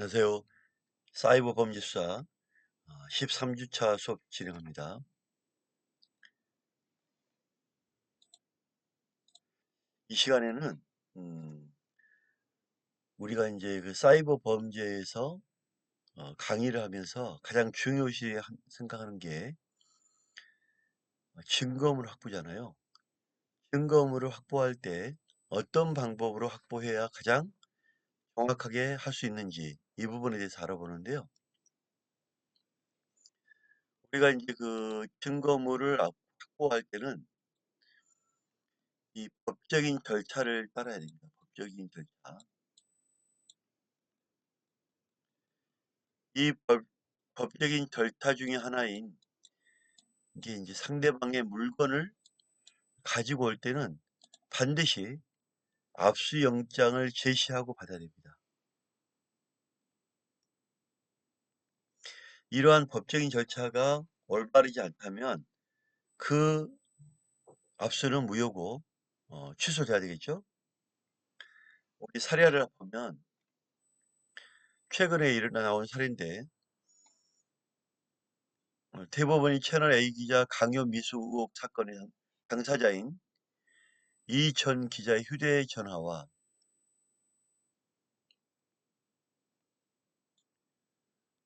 안녕하세요. 사이버 범죄 수사 13주차 수업 진행합니다. 이 시간에는 음, 우리가 이제 그 사이버 범죄에서 어, 강의를 하면서 가장 중요시 한- 생각하는 게 증거물 확보잖아요. 증거물을 확보할 때 어떤 방법으로 확보해야 가장 정확하게 할 수 있는지 이 부분에 대해서 알아보는데요. 우리가 이제 그 증거물을 확- 확보할 때는 이 법적인 절차를 따라야 됩니다. 법적인 절차. 이 법, 법적인 절차 중에 하나인 이게 이제 상대방의 물건을 가지고 올 때는 반드시 압수영장을 제시하고 받아야 됩니다. 이러한 법적인 절차가 올바르지 않다면 그 압수는 무효고 어, 취소돼야 되겠죠. 우리 사례를 보면 최근에 일어나 나온 사례인데 어, 대법원이 채널 A 기자 강요 미수 의혹 사건의 당사자인 이전 기자의 휴대전화와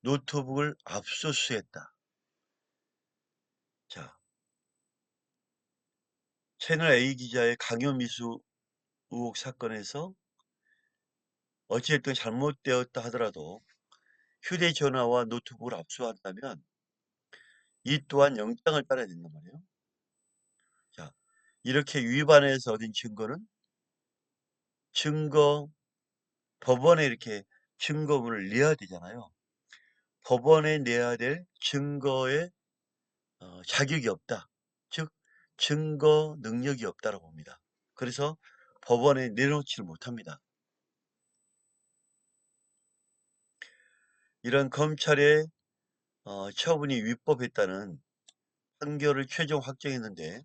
노트북을 압수수색했다. 자, 채널 A 기자의 강요 미수 의혹 사건에서 어찌됐든 잘못되었다 하더라도 휴대전화와 노트북을 압수한다면 이 또한 영장을 따라야 된단 말이에요. 자, 이렇게 위반해서 얻은 증거는 증거, 법원에 이렇게 증거물을 내야 되잖아요. 법원에 내야 될 증거에 어, 자격이 없다. 즉, 증거 능력이 없다라고 봅니다. 그래서 법원에 내놓지를 못합니다. 이런 검찰의 어, 처분이 위법했다는 판결을 최종 확정했는데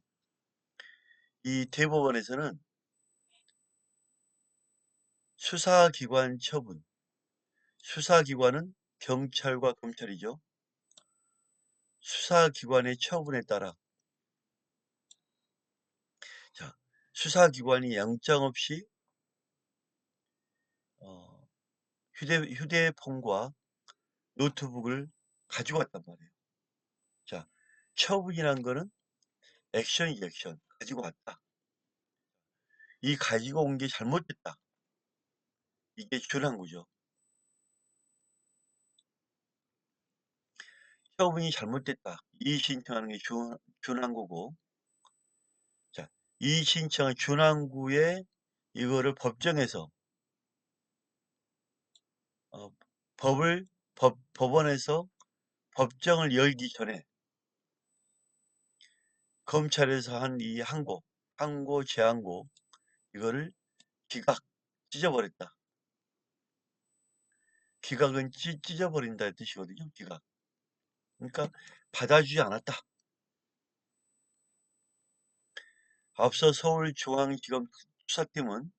이 대법원에서는 수사기관 처분, 수사기관은 경찰과 검찰이죠. 수사기관의 처분에 따라 자, 수사기관이 영장 없이 어, 휴대, 휴대폰과 노트북을 가지고 왔단 말이에요. 자, 처분이란 거는 액션이죠, 액션. 가지고 왔다. 이 가지고 온 게 잘못됐다. 이게 준항구죠. 처분이 잘못됐다. 이 신청하는 게 준, 준항구고 자, 이 신청은 준항구에 이거를 법정에서 어, 법을 법, 법원에서 법정을 열기 전에 검찰에서 한 이 항고, 항고, 재항고 이거를 기각, 찢어버렸다. 기각은 찢, 찢어버린다는 뜻이거든요. 기각. 그러니까 받아주지 않았다. 앞서 서울중앙지검 수사팀은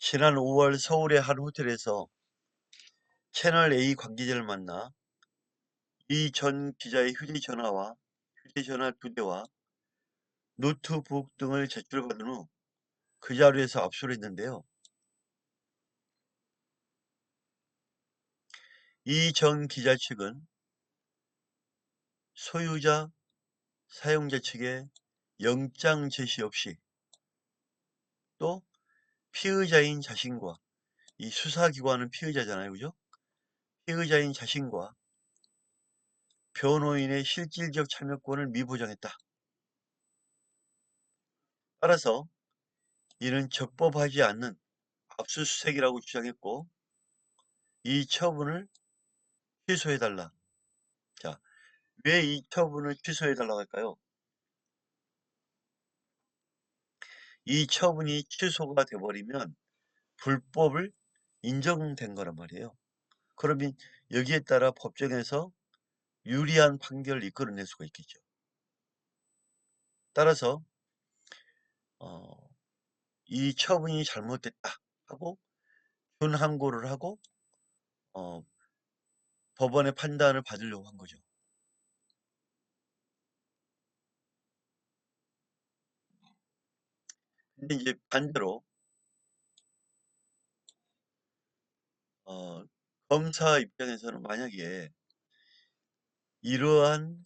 지난 5월 서울의 한 호텔에서 채널 A 관계자를 만나 이 전 기자의 휴대전화와 휴대전화 두 대와 노트북 등을 제출받은 후 그 자리에서 압수를 했는데요. 이 전 기자 측은 소유자, 사용자 측에 영장 제시 없이 또 피의자인 자신과 이 수사기관은 피의자잖아요. 그죠? 피의자인 자신과 변호인의 실질적 참여권을 미보장했다. 따라서 이는 적법하지 않는 압수수색이라고 주장했고 이 처분을 취소해달라. 자, 왜이 처분을 취소해달라고 할까요? 이 처분이 취소가 돼버리면 불법을 인정된 거란 말이에요. 그러면 여기에 따라 법정에서 유리한 판결을 이끌어낼 수가 있겠죠. 따라서 어, 이 처분이 잘못됐다 하고 준항고를 하고 어, 법원의 판단을 받으려고 한 거죠. 근데 이제 반대로 어, 검사 입장에서는 만약에 이러한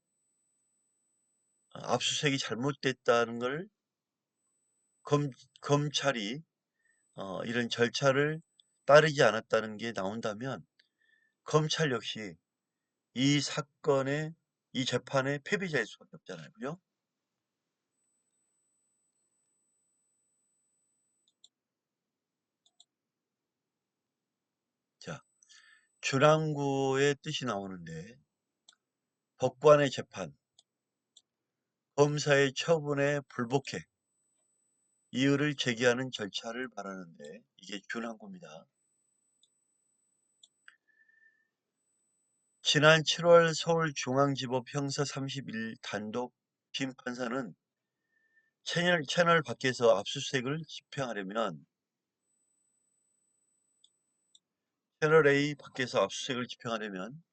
압수수색이 잘못됐다는 걸 검, 검찰이 어, 이런 절차를 따르지 않았다는 게 나온다면 검찰 역시 이 사건의 이 재판의 패배자일 수밖에 없잖아요. 그죠? 자, 준항구의 뜻이 나오는데 법관의 재판, 검사의 처분에 불복해 이의를 제기하는 절차를 말하는데 이게 준항구입니다. 지난 7월 서울중앙지법 형사 31 단독 심판사는 채널, 채널 밖에서 압수수색을 집행하려면 채널 A 밖에서 압수수색을 집행하려면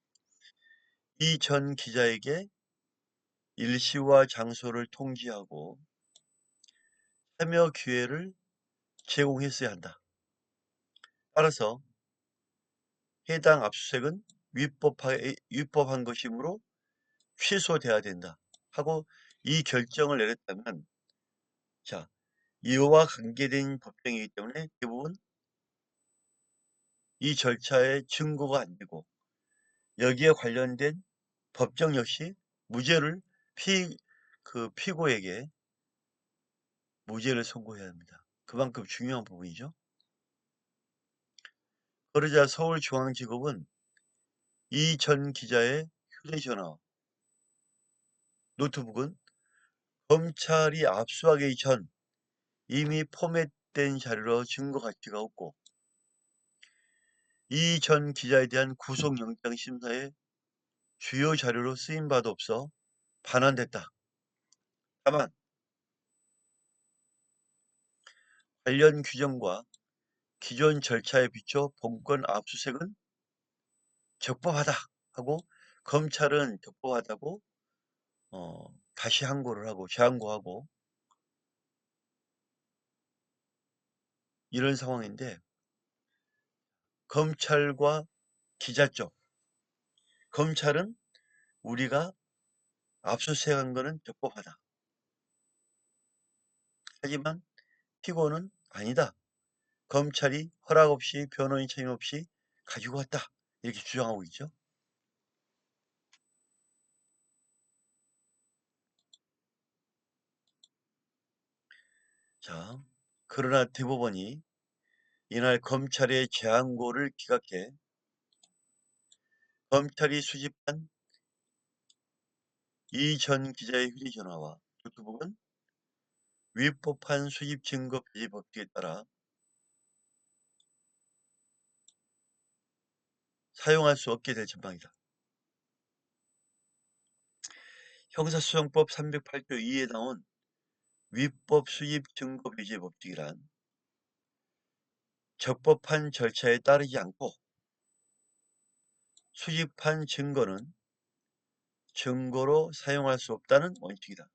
이 전 기자에게 일시와 장소를 통지하고 참여 기회를 제공했어야 한다. 따라서 해당 압수수색은 위법하, 위법한 것이므로 취소돼야 된다 하고 이 결정을 내렸다면 자 이와 관계된 법정이기 때문에 대부분 이 절차에 증거가 안 되고 여기에 관련된 법정 역시 무죄를 피, 그 피고에게 무죄를 선고해야 합니다. 그만큼 중요한 부분이죠. 그러자 서울중앙지법은 이 전 기자의 휴대전화, 노트북은 검찰이 압수하기 전 이미 포맷된 자료로 증거 가치가 없고 이 전 기자에 대한 구속영장 심사에 주요 자료로 쓰인 바도 없어 반환됐다. 다만 관련 규정과 기존 절차에 비춰 본건 압수색은 적법하다 하고 검찰은 적법하다고 어, 다시 항고를 하고 재항고하고 이런 상황인데 검찰과 기자 쪽 검찰은 우리가 압수수색한 거는 적법하다. 하지만 피고는 아니다. 검찰이 허락 없이 변호인 책임 없이 가지고 왔다. 이렇게 주장하고 있죠. 자, 그러나 대법원이 이날 검찰의 재항고를 기각해 검찰이 수집한 이 전 기자의 휴대 전화와 노트북은 위법한 수집 증거 배제 법칙에 따라 사용할 수 없게 될 전망이다. 형사소송법 308조 2에 나온 위법 수집 증거 배제 법칙이란 적법한 절차에 따르지 않고 수집한 증거는 증거로 사용할 수 없다는 원칙이다.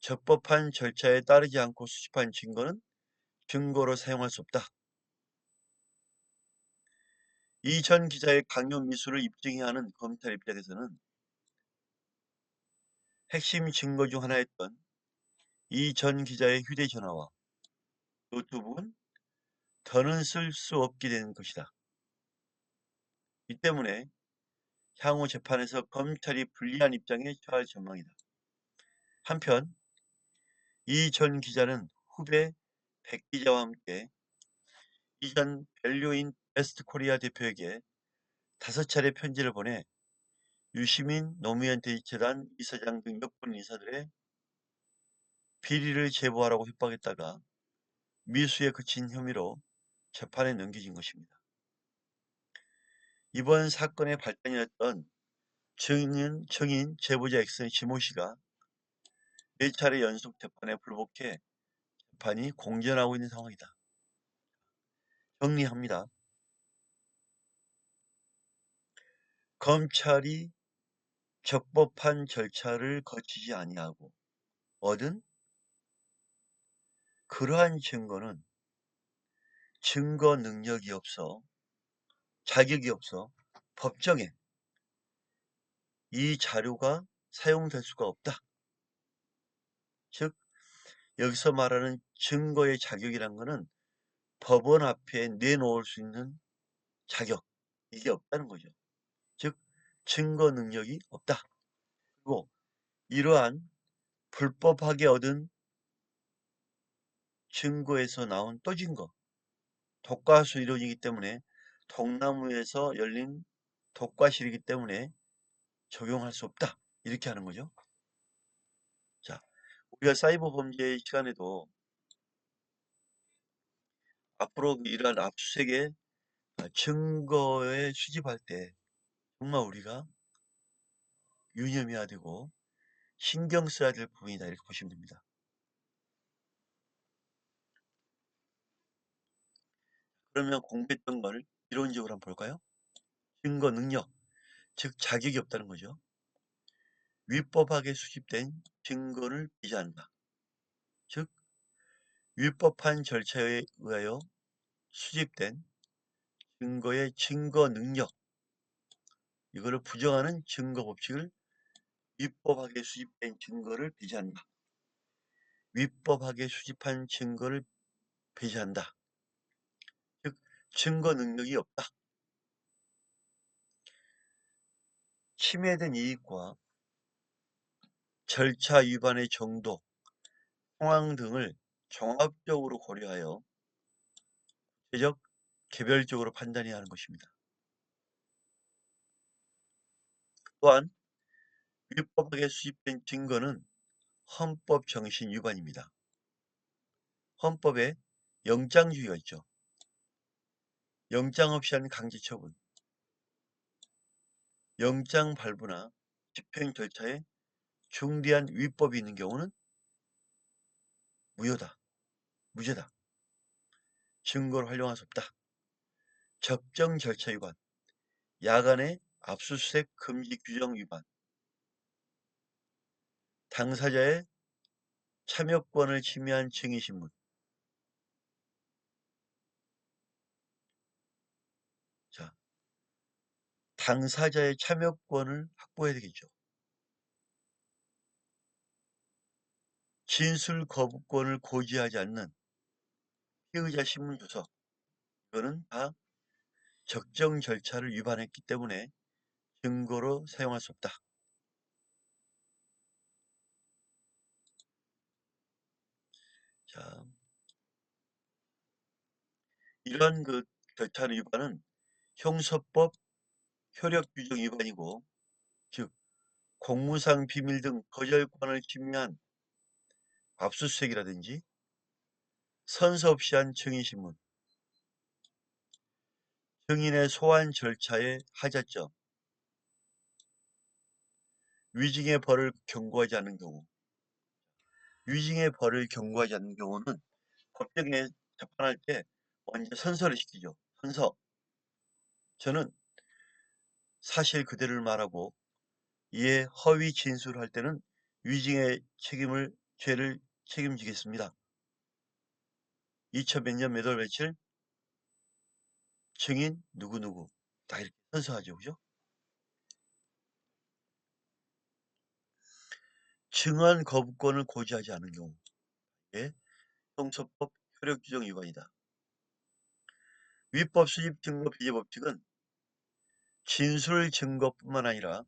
적법한 절차에 따르지 않고 수집한 증거는 증거로 사용할 수 없다. 이 전 기자의 강요 미수를 입증해야 하는 검찰 입장에서는 핵심 증거 중 하나였던 이 전 기자의 휴대전화와 노트북은 더는 쓸 수 없게 되는 것이다. 이 때문에 향후 재판에서 검찰이 불리한 입장에 처할 전망이다. 한편 이 전 기자는 후배 백 기자와 함께 이 전 밸류인 베스트 코리아 대표에게 다섯 차례 편지를 보내 유시민 노무현 대재단 이사장 등 여권 인사들의 비리를 제보하라고 협박했다가 미수에 그친 혐의로 재판에 넘겨진 것입니다. 이번 사건의 발단이었던 증인, 증인 제보자 X인 지모 씨가 4차례 연속 재판에 불복해 재판이 공전하고 있는 상황이다. 정리합니다. 검찰이 적법한 절차를 거치지 아니하고 얻은 그러한 증거는 증거 능력이 없어 자격이 없어 법정에 이 자료가 사용될 수가 없다. 즉 여기서 말하는 증거의 자격이란 것은 법원 앞에 내놓을 수 있는 자격 이게 없다는 거죠. 즉 증거 능력이 없다. 그리고 이러한 불법하게 얻은 증거에서 나온 또 증거 독과수 이론이기 때문에 독나무에서 열린 독과실이기 때문에 적용할 수 없다. 이렇게 하는 거죠. 자, 우리가 사이버 범죄 시간에도 앞으로 이러한 압수수색의 증거에 수집할 때 정말 우리가 유념해야 되고 신경 써야 될 부분이다 이렇게 보시면 됩니다. 그러면 공부했던 걸 이론적으로 한번 볼까요? 증거 능력, 즉 자격이 없다는 거죠. 위법하게 수집된 증거를 비자한다. 즉 위법한 절차에 의하여 수집된 증거의 증거 능력 이거를 부정하는 증거 법칙을 위법하게 수집된 증거를 배제한다. 위법하게 수집한 증거를 배제한다. 즉 증거 능력이 없다. 침해된 이익과 절차 위반의 정도, 상황 등을 종합적으로 고려하여 구체적 개별적으로 판단해야 하는 것입니다. 또한 위법하게 수집된 증거는 헌법 정신 위반입니다. 헌법에 영장주의가 있죠. 영장 없이 하는 강제 처분, 영장 발부나 집행 절차에 중대한 위법이 있는 경우는 무효다, 무죄다. 증거를 활용할 수 없다. 적정 절차 위반, 야간의 압수수색 금지 규정 위반, 당사자의 참여권을 침해한 증의신문, 자, 당사자의 참여권을 확보해야 되겠죠. 진술 거부권을 고지하지 않는 피의자 신문 주석, 이거는 다 적정 절차를 위반했기 때문에 증거로 사용할 수 없다. 자, 이런 그 절차 위반은 형사법 효력 규정 위반이고, 즉 공무상 비밀 등 거절권을 침해한 압수수색이라든지 선서 없이 한 증인신문, 증인의 소환 절차의 하자점, 위증의 벌을 경고하지 않는 경우, 위증의 벌을 경고하지 않는 경우는 법정에 재판할 때 먼저 선서를 시키죠. 선서. 저는 사실 그대를 말하고 이에 허위 진술할 때는 위증의 책임을 죄를 책임지겠습니다. 2000몇년 몇월 며칠 증인 누구누구 다 이렇게 선서하죠. 그죠? 증언 거부권을 고지하지 않은 경우 에 형소법 효력 규정 위반이다. 위법 수집 증거 비제 법칙은 진술 증거뿐만 아니라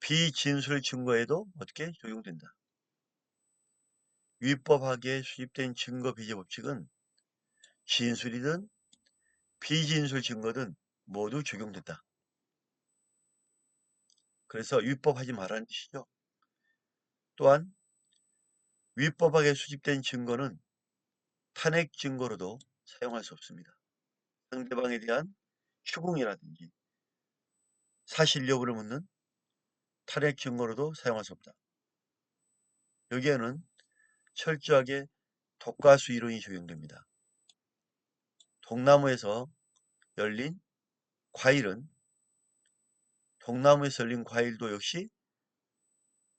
비진술 증거에도 어떻게 적용된다. 위법하게 수집된 증거 비제 법칙은 진술이든 비진술 증거든 모두 적용된다. 그래서 위법하지 말라는 뜻이죠. 또한 위법하게 수집된 증거는 탄핵 증거로도 사용할 수 없습니다. 상대방에 대한 추궁이라든지 사실 여부를 묻는 탄핵 증거로도 사용할 수 없다. 여기에는 철저하게 독가수 이론이 적용됩니다. 동나무에서 열린 과일은 동나무에서 열린 과일도 역시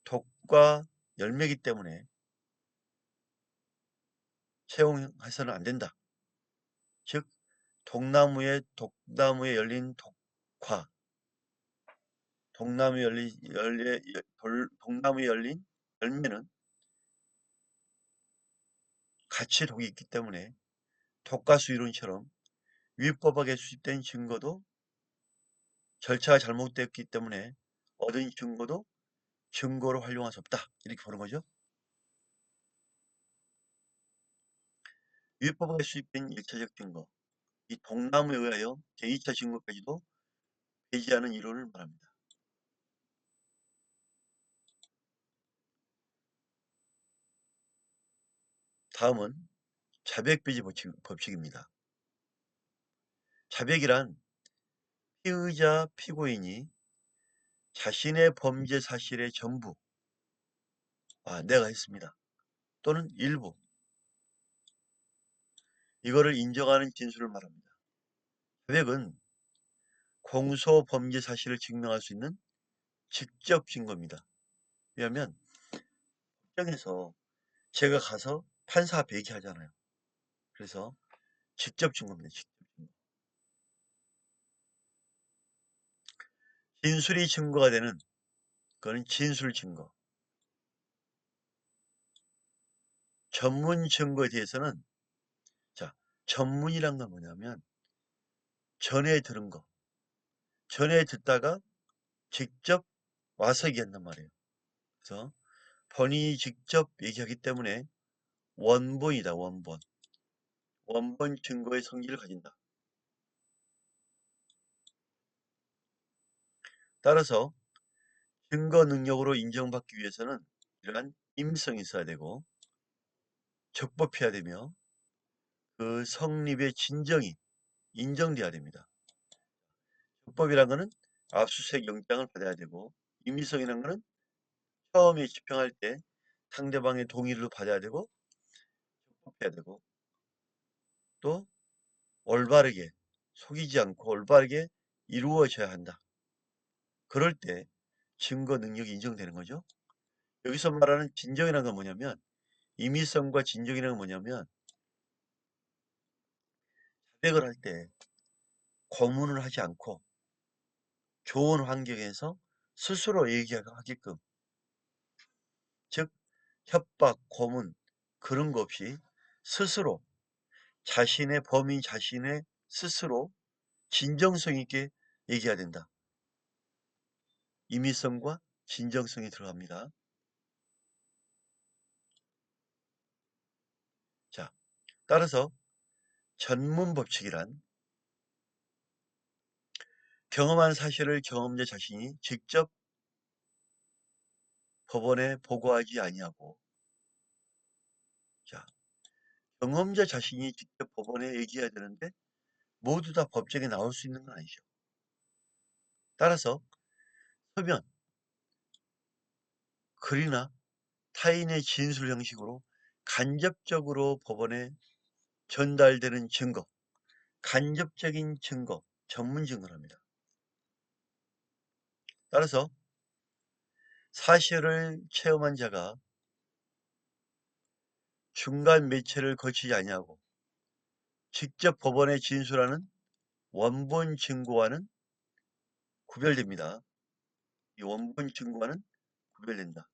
독과 열매이기 때문에 채용해서는 안 된다. 즉 동나무에 독나무에 열린 독과 동나무에 열린 열려 동나무에 열린 열매는 같이 독이 있기 때문에 독가수 이론처럼 위법하게 수집된 증거도 절차가 잘못됐기 때문에 얻은 증거도 증거로 활용할 수 없다. 이렇게 보는 거죠. 위법하게 수집된 1차적 증거, 이 동남에 의하여 제2차 증거까지도 배제하는 이론을 말합니다. 다음은 자백배제 법칙입니다. 자백이란 피의자, 피고인이 자신의 범죄 사실의 전부, 아, 내가 했습니다. 또는 일부, 이거를 인정하는 진술을 말합니다. 자백은 공소 범죄 사실을 증명할 수 있는 직접 증거입니다. 왜냐하면 법정에서 제가 가서 판사 앞에 얘기하잖아요. 그래서 직접 증거입니다. 직접 증거. 진술이 증거가 되는 그거는 진술 증거. 전문 증거에 대해서는 자 전문이란 건 뭐냐면 전에 들은 거 전에 듣다가 직접 와서 얘기한단 말이에요. 그래서 본인이 직접 얘기하기 때문에 원본이다 원본 원본 증거의 성질을 가진다. 따라서 증거 능력으로 인정받기 위해서는 이러한 임성이 있어야 되고 적법해야 되며 그 성립의 진정이 인정돼야 됩니다. 적법이란 것은 압수수색 영장을 받아야 되고 임의성이라는 것은 처음에 집행할 때 상대방의 동의를 받아야 되고 적법해야 되고 또 올바르게 속이지 않고 올바르게 이루어져야 한다. 그럴 때 증거 능력이 인정되는 거죠. 여기서 말하는 진정이라는 건 뭐냐면 임의성과 진정이라는 건 뭐냐면 자백을 할 때 고문을 하지 않고 좋은 환경에서 스스로 얘기하게끔 즉 협박, 고문 그런 거 없이 스스로 자신의 범인 자신의 스스로 진정성 있게 얘기해야 된다. 임의성과 진정성이 들어갑니다. 자, 따라서 전문 법칙이란 경험한 사실을 경험자 자신이 직접 법원에 보고하지 아니하고 자, 경험자 자신이 직접 법원에 얘기해야 되는데 모두 다 법정에 나올 수 있는 건 아니죠. 따라서 서면, 글이나 타인의 진술 형식으로 간접적으로 법원에 전달되는 증거, 간접적인 증거, 전문 증거랍니다. 따라서 사실을 체험한 자가 중간 매체를 거치지 아니하고 직접 법원에 진술하는 원본 증거와는 구별됩니다. 이 원본 증거와는 구별된다.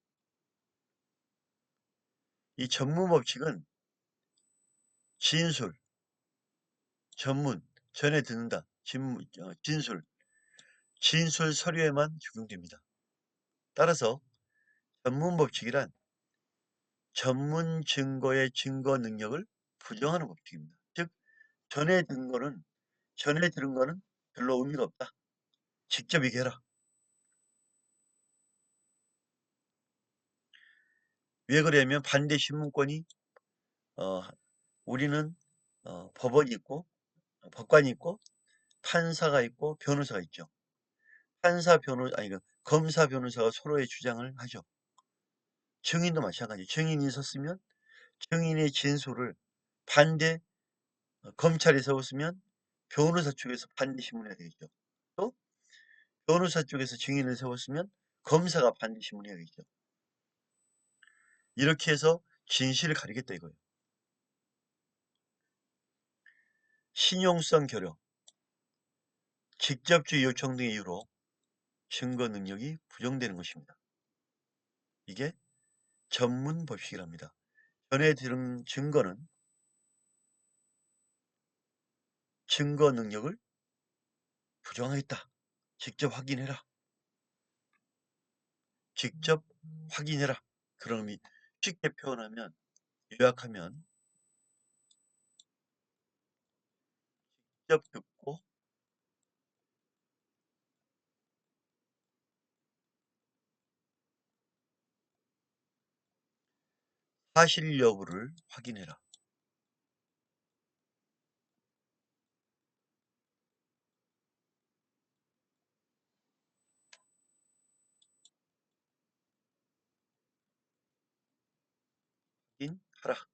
이 전문 법칙은 진술, 전문, 전에 듣는다, 진문, 어, 진술, 진술 서류에만 적용됩니다. 따라서 전문 법칙이란 전문 증거의 증거 능력을 부정하는 법칙입니다. 즉 전에 든 거는 전에 들은 거는 별로 의미가 없다. 직접 얘기해라. 왜 그러냐면 반대 신문권이 어, 우리는 어, 법원이 있고 법관이 있고 판사가 있고 변호사가 있죠. 판사 변호 아니 그 검사 변호사가 서로의 주장을 하죠. 증인도 마찬가지. 증인이 있었으면 증인의 진술을 반대 어, 검찰이 세웠으면 변호사 측에서 반대 신문해야 되겠죠. 또 변호사 쪽에서 증인을 세웠으면 검사가 반드시 문의하겠죠. 이렇게 해서 진실을 가리겠다 이거예요. 신용성 결여, 직접주의 요청 등의 이유로 증거 능력이 부정되는 것입니다. 이게 전문 법칙이랍니다. 전에 들은 증거는 증거 능력을 부정하겠다. 직접 확인해라. 직접 확인해라. 그런 의미 쉽게 표현하면 요약하면 직접 듣고 사실 여부를 확인해라. 확인하라.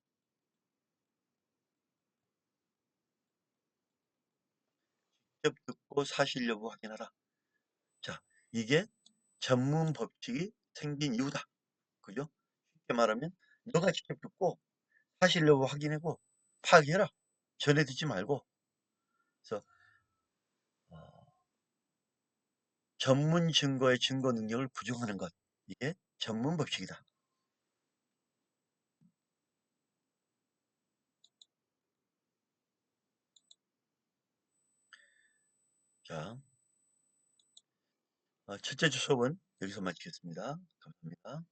직접 듣고 사실 여부 확인하라. 자, 이게 전문 법칙이 생긴 이유다. 그죠? 쉽게 말하면 너가 직접 듣고 사실 여부 확인하고 파악해라. 전에 듣지 말고. 그래서 어, 전문 증거의 증거 능력을 부정하는 것. 이게 전문 법칙이다. 자, 어, 첫째 주 수업은 여기서 마치겠습니다. 감사합니다.